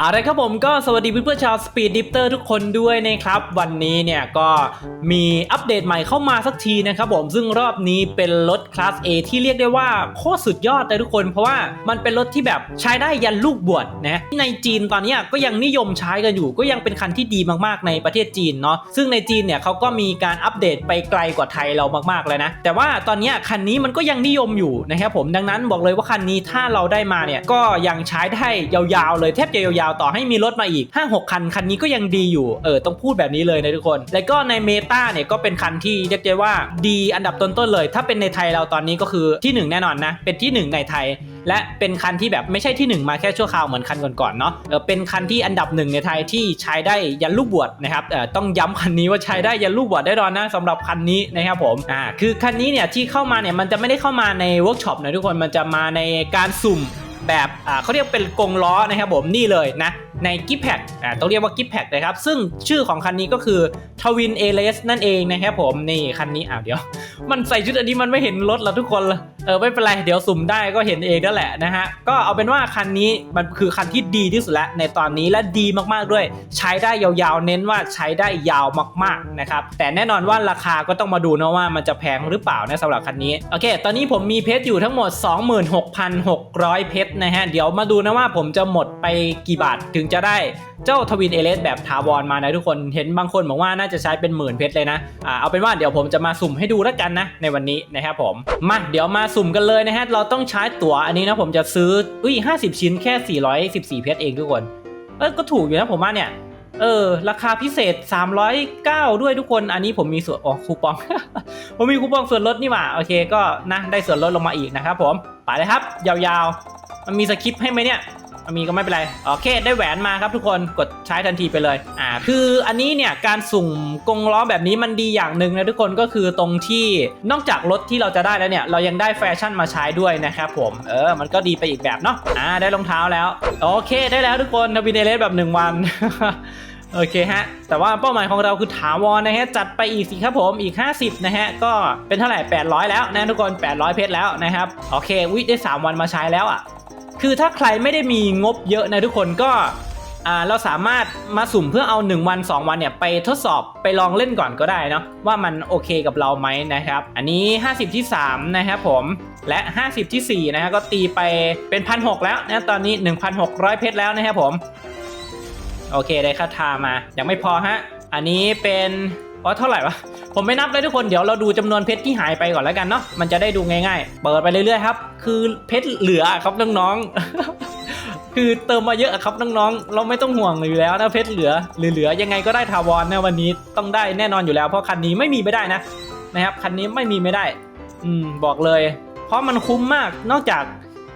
เอาละครับผมก็สวัสดีเพื่อนๆชาวสปีดดิฟเตอร์ทุกคนด้วยนะครับ วันนี้เนี่ยก็มีอัปเดตใหม่เข้ามาสักทีนะครับผมซึ่งรอบนี้เป็นรถคลาส A ที่เรียกได้ว่าโคตรสุดยอดเลยทุกคน เพราะว่ามันเป็นรถที่แบบใช้ได้ยันลูกบวชนะในจีนตอนนี้ก็ยังนิยมใช้กันอยู่ ก็ยังเป็นคันที่ดีมากๆในประเทศจีนเนาะซึ่งในจีนเนี่ยเขาก็มีการอัปเดตไปไกลกว่าไทยเรามากๆเลยนะแต่ว่าตอนนี้คันนี้มันก็ยังนิยมอยู่นะครับผมดังนั้นบอกเลยว่าคันนี้ถ้าเราได้มาเนี่ยก็ยังใช้ได้ยาวๆเลยแทบจะยาวๆต่อให้มีรถมาอีก 5-6 คัน คันนี้ก็ยังดีอยู่ เออ ต้องพูดแบบนี้เลยนะทุกคน แล้วก็ในเมตาเนี่ยก็เป็นคันที่เรียกได้ว่าดีอันดับต้นๆเลย ถ้าเป็นในไทยเราตอนนี้ก็คือที่หนึ่งแน่นอนนะ เป็นที่หนึ่งในไทย และเป็นคันที่แบบไม่ใช่ที่หนึ่งมาแค่ชั่วคราวเหมือนคันก่อนๆเนาะ เออ เป็นคันที่อันดับหนึ่งในไทยที่ใช้ได้ยันลูกบวชนะครับ เออ ต้องย้ำคันนี้ว่าใช้ได้ยันลูกบวชได้ดอนนะสำหรับคันนี้นะครับผม อ่า คือคันนี้เนี่ยที่เข้ามาเนี่ยมันจะไม่ได้เข้ามาในเวิร์กช็อปนะทุกคน มันจะมาในการสุ่ม แบบเขาเรียกเป็นกงล้อนะครับผมนี่เลยนะในกิฟแพคต้องเรียกว่ากิฟแพคนะครับ ซึ่งชื่อของคันนี้ก็คือทวินเอเลสนั่นเองนะครับผมนี่คันนี้อ้าวเดี๋ยว มันใส่ชุดอันนี้มันไม่เห็นรถแล้วทุกคนเลย เออไม่เป็นไร เดี๋ยวสุ่มได้ก็เห็นเองนั่นแหละนะฮะ ก็เอาเป็นว่าคันนี้มันคือคันที่ดีที่สุดแล้วในตอนนี้และดีมากๆด้วย ใช้ได้ยาวๆ เน้นว่าใช้ได้ยาวมากๆนะครับ แต่แน่นอนว่าราคาก็ต้องมาดูนะว่ามันจะแพงหรือเปล่านะสำหรับคันนี้ โอเค ตอนนี้ผมมีเพชรอยู่ทั้งหมด 26,600 เพชรนะฮะ เดี๋ยวมาดูนะว่าผมจะหมดไปกี่บาทถึงจะได้เจ้าทวินเอเลสแบบถาวรมานะทุกคน เห็นบางคนบอกว่าน่าจะใช้เป็นหมื่นเพชรเลยนะ อ่า เอาเป็นว่าเดี๋ยวผมจะมาสุ่มให้ดูแล้วกันนะในวันนี้นะครับผม มาเดี๋ยวมาสุ่มกันเลยนะฮะ เราต้องใช้ตั๋วอันนี้นะผมจะซื้อ อุ้ยห้าสิบชิ้นแค่414เพชรเองทุกคน เออก็ถูกอยู่นะผมว่าเนี่ย เออ ราคาพิเศษ309ด้วยทุกคน อันนี้ผมมีส่วนอ๋อคูปอง ผมมีคูปองส่วนลดนี่หว่า โอเค ก็นะได้ส่วนลดลงมาอีกนะครับผม ไปเลยครับ ยาวๆ มันมีสคริปต์ให้ไหมเนี่ย มีก็ไม่เป็นไร โอเค ได้แหวนมาครับทุกคน กดใช้ทันทีไปเลย อ่า คืออันนี้เนี่ยการสุ่มกรงล้อแบบนี้มันดีอย่างหนึ่งนะทุกคนก็คือตรงที่นอกจากรถที่เราจะได้แล้วเนี่ย เรายังได้แฟชั่นมาใช้ด้วยนะครับผม เออ มันก็ดีไปอีกแบบเนาะ อ่า ได้รองเท้าแล้ว โอเค ได้แล้วทุกคนทวินเอเลสแบบหนึ่งวันโอเคฮะ แต่ว่าเป้าหมายของเราคือถาวรนะฮะ จัดไปอีกสิครับผม อีก 50 นะฮะ ก็เป็นเท่าไหร่ 800 แล้วนะทุกคน 800 เพชรแล้วนะครับ โอเค วิได้ 3 วันมาใช้แล้วอะ คือถ้าใครไม่ได้มีงบเยอะนะทุกคนก็เราสามารถมาสุ่มเพื่อเอา 1 วัน 2 วันเนี่ยไปทดสอบไปลองเล่นก่อนก็ได้เนาะว่ามันโอเคกับเราไหมนะครับ อันนี้ 50 ที่ 3 นะครับผมและ 50 ที่ 4 นะฮะก็ตีไปเป็นพันหแล้วนะตอนนี้ 1,600 เพชรแล้วนะครับผม โอเคได้คาทามายังไม่พอฮะ อันนี้เป็นอ๋อเท่าไหร่วะ ผมไม่นับเลยทุกคนเดี๋ยวเราดูจำนวนเพชรที่หายไปก่อนแล้วกันเนาะมันจะได้ดูง่ายๆ เปิดไปเรื่อยๆครับ คือเพชรเหลือครับน้องๆคือเติมมาเยอะครับน้องๆเราไม่ต้องห่วงอยู่แล้วนะเพชรเหลือเหลือๆยังไงก็ได้ทาวรนะวันนี้ต้องได้แน่นอนอยู่แล้ว เพราะคันนี้ไม่มีไม่ได้นะนะครับคันนี้ไม่มีไม่ได้ อืมบอกเลย เพราะมันคุ้มมากนอกจาก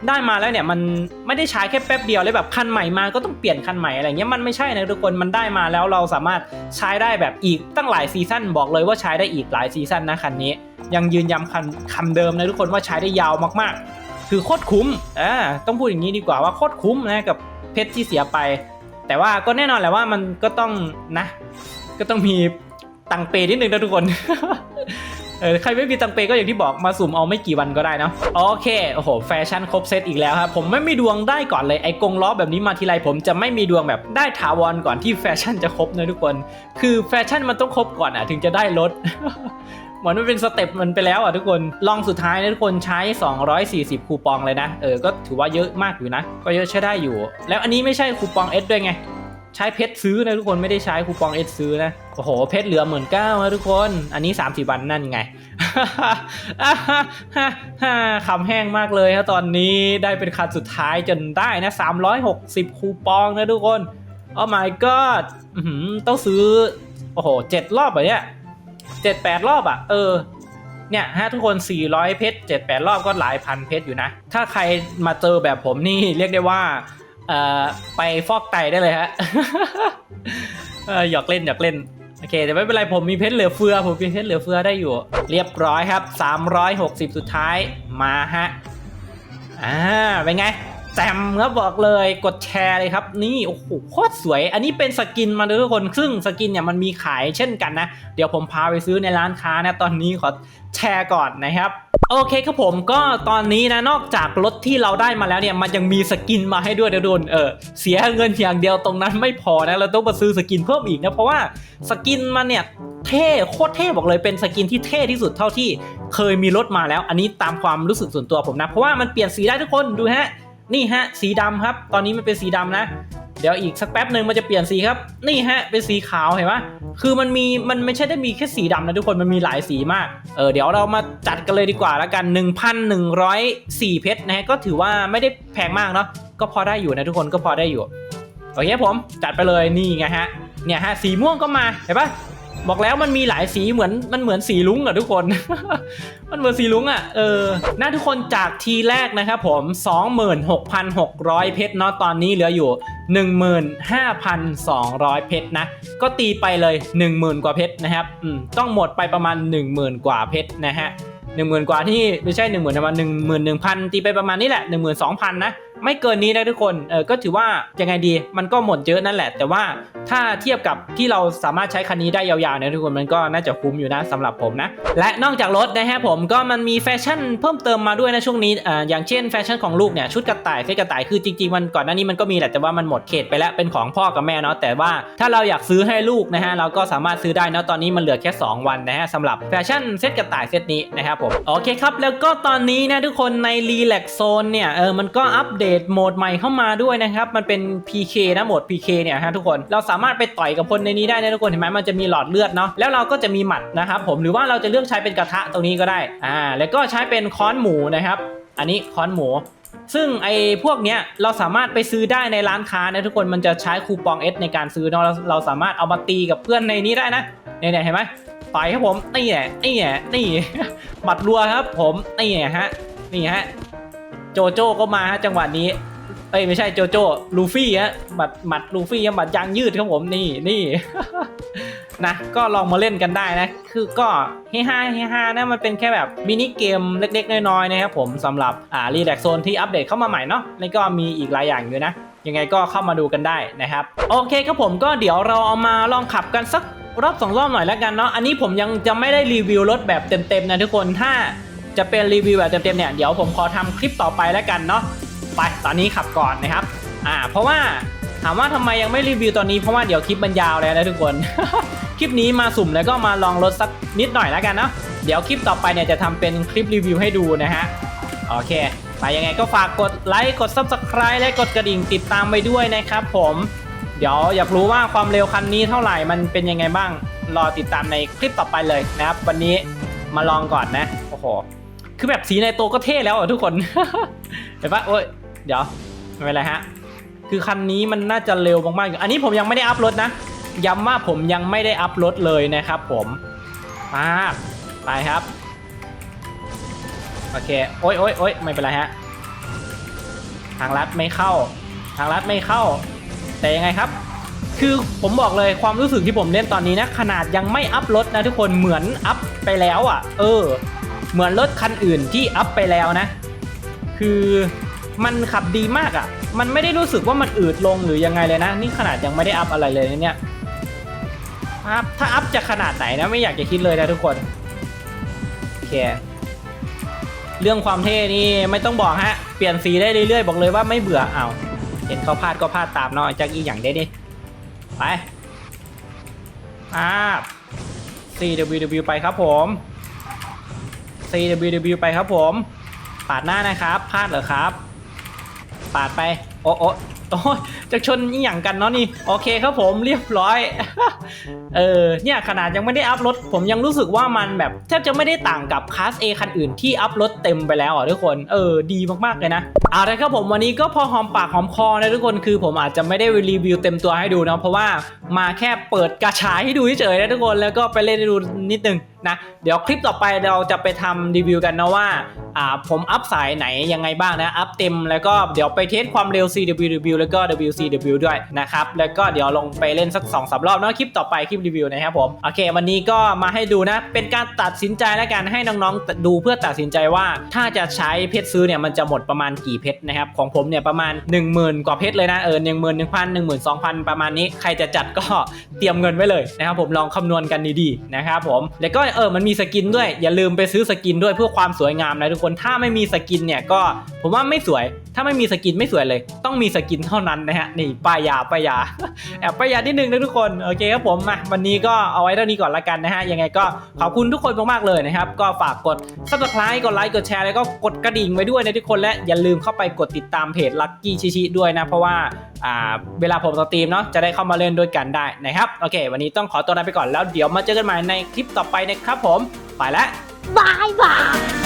ได้มาแล้วเนี่ยมันไม่ได้ใช้แค่แป๊บเดียวเลยแบบคันใหม่มาก็ต้องเปลี่ยนคันใหม่อะไรเงี้ยมันไม่ใช่นะทุกคนมันได้มาแล้วเราสามารถใช้ได้แบบอีกตั้งหลายซีซั่นบอกเลยว่าใช้ได้อีกหลายซีซั่นนะคันนี้ ยังยืนยันคำคำเดิมนะทุกคนว่าใช้ได้ยาวมากๆ คือโคตรคุ้มอ่าต้องพูดอย่างนี้ดีกว่าว่าโคตรคุ้มนะกับเพชรที่เสียไป แต่ว่าก็แน่นอนแหละว่ามันก็ต้องนะ ก็ต้องมีตังเปนิดนึงนะทุกคน เออใครไม่มีตังเปก็อย่างที่บอกมาสุ่มเอาไม่กี่วันก็ได้นะโอเคโอ้โหแฟชั่นครบเซตอีกแล้วครับผมไม่มีดวงได้ก่อนเลยไอ้กรงล้อแบบนี้มาทีไรผมจะไม่มีดวงแบบได้ถาวรก่อนที่แฟชั่นจะครบนะทุกคน คือแฟชั่นมันต้องครบก่อนอะถึงจะได้รถเหมือนมันเป็นสเต็ปมันไปแล้วอะทุกคนลองสุดท้ายนะทุกคนใช้ 240 คูปองเลยนะ เออ ก็ถือว่าเยอะมากอยู่นะ ก็เยอะใช้ได้อยู่ แล้วอันนี้ไม่ใช่คูปอง S ด้วยไง ใช้เพชรซื้อนะทุกคนไม่ได้ใช้คูปองเอสซื้อนะโอ้โหเพชรเหลือหมื่นเก้านะทุกคน อันนี้3 4วันนั่นไงคำแห้งมากเลยครับตอนนี้ได้เป็นคันสุดท้ายจนได้นะ360คูปองนะทุกคนโอ้ my god ต้องซื้อ โอ้โหเจ็ดรอบแบบเนี้ยเจ็ดแปดรอบอะ เออเนี่ยฮะทุกคน 400 เพชร 7 8 รอบก็หลายพันเพชรอยู่นะ ถ้าใครมาเจอแบบผมนี่เรียกได้ว่า ไปฟอกไตได้เลยฮะหยอกเล่นหยอกเล่นโอเคแต่ไม่เป็นไรผมมีเพชรเหลือเฟือ ผมมีเพชรเหลือเฟือได้อยู่ เรียบร้อยครับ 360 สุดท้ายมาฮะอ่าเป็นไง แจมครับบอกเลยกดแชร์เลยครับ นี่โอ้โหโคตรสวย อันนี้เป็นสกินมาเลยทุกคนซึ่งสกินเนี่ยมันมีขายเช่นกันนะ เดี๋ยวผมพาไปซื้อในร้านค้านะตอนนี้ขอแชร์ก่อนนะครับโอเคครับผมก็ตอนนี้นะนอกจากรถที่เราได้มาแล้วเนี่ยมันยังมีสกินมาให้ด้วยนะโดนเออเสียเงินอย่างเดียวตรงนั้นไม่พอนะเราต้องมาซื้อสกินเพิ่มอีกนะเพราะว่าสกินมันเนี่ยเท่โคตรเท่บอกเลยเป็นสกินที่เท่ที่สุดเท่าที่เคยมีรถมาแล้ว อันนี้ตามความรู้สึกส่วนตัวผมนะเพราะว่ามันเปลี่ยนสีได้ทุกคนดูฮะ นี่ฮะสีดำครับ ตอนนี้มันเป็นสีดำนะ เดี๋ยวอีกสักแป๊บหนึ่งมันจะเปลี่ยนสีครับ นี่ฮะเป็นสีขาวเห็นปะคือมันมีมันไม่ใช่ได้มีแค่สีดำนะทุกคนมันมีหลายสีมาก เออเดี๋ยวเรามาจัดกันเลยดีกว่าแล้วกัน 1,104 เพชรนะฮะก็ถือว่าไม่ได้แพงมากเนาะก็พอได้อยู่นะทุกคนก็พอได้อยู่โอเคผมจัดไปเลยนี่ไงฮะเนี่ยฮะสีม่วงก็มาเห็นปะ บอกแล้วมันมีหลายสีเหมือนมันเหมือนสีลุ้งอะทุกคน มันเหมือนสีลุ้งอะเออน่าทุกคนจากทีแรกนะครับผม 26,600 เพชรเนาะตอนนี้เหลืออยู่ 15,200 เพชรนะ ก็ตีไปเลย 10,000 กว่าเพชรนะครับอืมต้องหมดไปประมาณ 10,000 กว่าเพชรนะฮะ 10,000กว่าที่ไม่ใช่10,000ประมาณ11,000ตีไปประมาณนี้แหละ12,000นสองพันนะไม่เกินนี้นะทุกคนเออก็ถือว่ายังไงดีมันก็หมดเยอะนั่นแหละ แต่ว่าถ้าเทียบกับที่เราสามารถใช้คันนี้ได้ยาวๆเนี่ยทุกคนมันก็น่าจะคุ้มอยู่นะสำหรับผมนะ และนอกจากรถนะฮะผมก็มันมีแฟชั่นเพิ่มเติมมาด้วยนะช่วงนี้อ่าอย่างเช่นแฟชั่นของลูกเนี่ยชุดกระต่ายเสื้อกระต่ายคือจริงๆมันก่อนหน้านี้มันก็มีแหละแต่ว่ามันหมดเขตไปแล้วเป็นของพ่อกับแม่เนาะแต่ว่าถ้าเราอยากซื้อให้ลูกนะฮะเราก็สามารถซื้อได้นะตอนนี้มันเหลือแค่ 2 วันนะฮะสำหรับแฟชั่นเซตกระต่ายเซตนี้นะครับผม โอเคครับ แล้วก็ตอนนี้นะทุกคนใน Relax Zone เนี่ย เออ มันก็อัปเดตโหมดใหม่เข้ามาด้วยนะครับ มันเป็น PK นะโหมด PK เนี่ยฮะทุกคน เราสามารถไปต่อยกับคนในนี้ได้นะทุกคน เห็นไหมมันจะมีหลอดเลือดเนาะ แล้วเราก็จะมีหมัดนะครับผม หรือว่าเราจะเลือกใช้เป็นกระทะตรงนี้ก็ได้ อ่า แล้วก็ใช้เป็นค้อนหมูนะครับ อันนี้ค้อนหมูซึ่งไอ้พวกเนี้ยเราสามารถไปซื้อได้ในร้านค้านะทุกคนมันจะใช้คูปอง S ในการซื้อเนาะเราสามารถเอามาตีกับเพื่อนในนี้ได้นะเนี่ยเห็นไหม ต่อยครับผมนี่แหละนี่แหละนี่หมัดรัวครับ ผมนี่แหละฮะนี่ฮะโจโจ้ก็มาฮะจังหวะนี้เอ้ยไม่ใช่โจโจ้ลูฟี่ฮะหมัดหมัดลูฟี่ฮะหมัดยางยืดครับผมนี่นี่นะก็ลองมาเล่นกันได้นะ คือก็เฮฮาเฮฮานะมันเป็นแค่แบบมินิเกมเล็กๆ น้อยๆนะครับผมสำหรับอ่ารีแลกโซนที่อัปเดตเข้ามาใหม่เนาะแล้วก็มีอีกหลายอย่างอยู่นะยังไงก็เข้ามาดูกันได้นะครับ โอเคครับผมก็เดี๋ยวเราเอามาลองขับกันสัก รอบสองรอบหน่อยแล้วกันเนาะอันนี้ผมยังจะไม่ได้รีวิวรถแบบเต็มๆนะทุกคนถ้าจะเป็นรีวิวแบบเต็มๆเนี่ยเดี๋ยวผมขอทำคลิปต่อไปแล้วกันเนาะไปตอนนี้ขับก่อนนะครับอ่าเพราะว่าถามว่าทำไมยังไม่รีวิวตอนนี้เพราะว่าเดี๋ยวคลิปมันยาวแล้วนะทุกคน คลิปนี้มาสุ่มแล้วก็มาลองรถสักนิดหน่อยแล้วกันเนาะเดี๋ยวคลิปต่อไปเนี่ยจะทำเป็นคลิปรีวิวให้ดูนะฮะโอเคไปยังไงก็ฝากกดไลค์กด Subscribe และกดกระดิ่งติดตามไปด้วยนะครับผม เดี๋ยวอยากรู้ว่าความเร็วคันนี้เท่าไหร่มันเป็นยังไงบ้าง รอติดตามในคลิปต่อไปเลยนะครับ วันนี้มาลองก่อนนะ โอ้โห คือแบบสีในตัวก็เท่แล้วอะทุกคน เห็นปะโอ้ย เดี๋ยวไม่เป็นไรฮะ คือคันนี้มันน่าจะเร็วมากๆอยู่ อันนี้ผมยังไม่ได้อัพรถนะ ย้ำว่าผมยังไม่ได้อัพรถเลยนะครับผมมาไปครับ โอเค โอ้ยโอ้ยโอ้ยไม่เป็นไรฮะ ทางลัดไม่เข้า ทางลัดไม่เข้า แต่ยังไงครับ คือผมบอกเลยความรู้สึกที่ผมเล่นตอนนี้นะ ขนาดยังไม่อัพรถนะทุกคนเหมือนอัพไปแล้วอะ เออ เหมือนรถคันอื่นที่อัพไปแล้วนะ คือมันขับดีมากอะ มันไม่ได้รู้สึกว่ามันอืดลงหรือยังไงเลยนะ นี่ขนาดยังไม่ได้อัพอะไรเลยนะเนี่ยอัพถ้าอัพจะขนาดไหนนะไม่อยากจะคิดเลยนะทุกคนโอเคเรื่องความเท่นี่ไม่ต้องบอกฮะ เปลี่ยนสีได้เรื่อยๆ บอกเลยว่าไม่เบื่ออ้าว ห็นเขาพลาดก็พลาดตามเนาะจากอีอย่างได้ดิไปอ่า CWW ไปครับผม CWW ไปครับผม ปาดหน้านะครับ พลาดเหรอครับ ปาดไป โอ้โอ้โอ้ยจะชนอีหยังกันเนาะนี่ โอเคครับผมเรียบร้อย เออเนี่ยขนาดยังไม่ได้อัพรถ ผมยังรู้สึกว่ามันแบบแทบจะไม่ได้ต่างกับคลาส A คันอื่นที่อัพรถเต็มไปแล้วอะทุกคน เออดีมากๆเลยนะเอาละครับผมวันนี้ก็พอหอมปากหอมคอนะทุกคนคือผมอาจจะไม่ได้รีวิวเต็มตัวให้ดูเนาะเพราะว่ามาแค่เปิดกระชายให้ดูเฉยๆนะทุกคนแล้วก็ไปเล่นให้ดูนิดนึงนะเดี๋ยวคลิปต่อไปเราจะไปทำรีวิวกันนะว่าอ่าผมอัพสายไหนยังไงบ้างนะอัพเต็มแล้วก็เดี๋ยวไปเทสความเร็ว CWW แล้วก็ WCW ด้วยนะครับ แล้วก็เดี๋ยวลงไปเล่นสัก2อสรอบเนาะคลิปต่อไปคลิปรีวิวนะครับผมโอเค วันนี้ก็มาให้ดูนะ เป็นการตัดสินใจและการให้น้องๆดูเพื่อตัดสินใจว่า ถ้าจะใช้เพชรซื้อเนี่ยมันจะหมดประมาณกี่เพชรนะครับของผมเนี่ยประมาณ 1 0,000 กว่าเพชรเลยนะเออหนึ่งหมื่นหนึ่งพันหนึ่งหมื่นสองพันประมาณนี้ใครจะจัดก็เตรียมเงินไว้เลยนะครับผมลองคำนวณกันดีๆนะครับผมแล้วก็เออมันมีสกินด้วยอย่าลืมไปซื้อสกินด้วยเพื่อความสวยงามนะทุกคนถ้าไม่มีสกินเนี่ยก็ผมว่าไม่สวย ถ้าไม่มีสกินไม่สวยเลย ต้องมีสกินเท่านั้นนะฮะนี่ป้ายยาป้ายยาแอบป้ายยานิดนึงนะทุกคนโอเคครับผมมาวันนี้ก็เอาไว้เท่านี้ก่อนละกันนะฮะยังไงก็ขอบคุณทุกคนมากๆเลยนะครับก็ฝากกด subscribe กดไลค์กดแชร์แล้วก็กดกระดิ่งไว้ด้วยนะทุกคนและอย่าลืมเข้าไปกดติดตามเพจ Lucky ชิชิด้วยนะเพราะว่าอ่าเวลาผมสตรีมเนาะจะได้เข้ามาเล่นด้วยกันได้นะครับโอเค วันนี้ต้องขอตัวลาไปก่อนแล้วเดี๋ยวมาเจอกันใหม่ในคลิปต่อไปนะครับผมไปแล้ว Bye bye.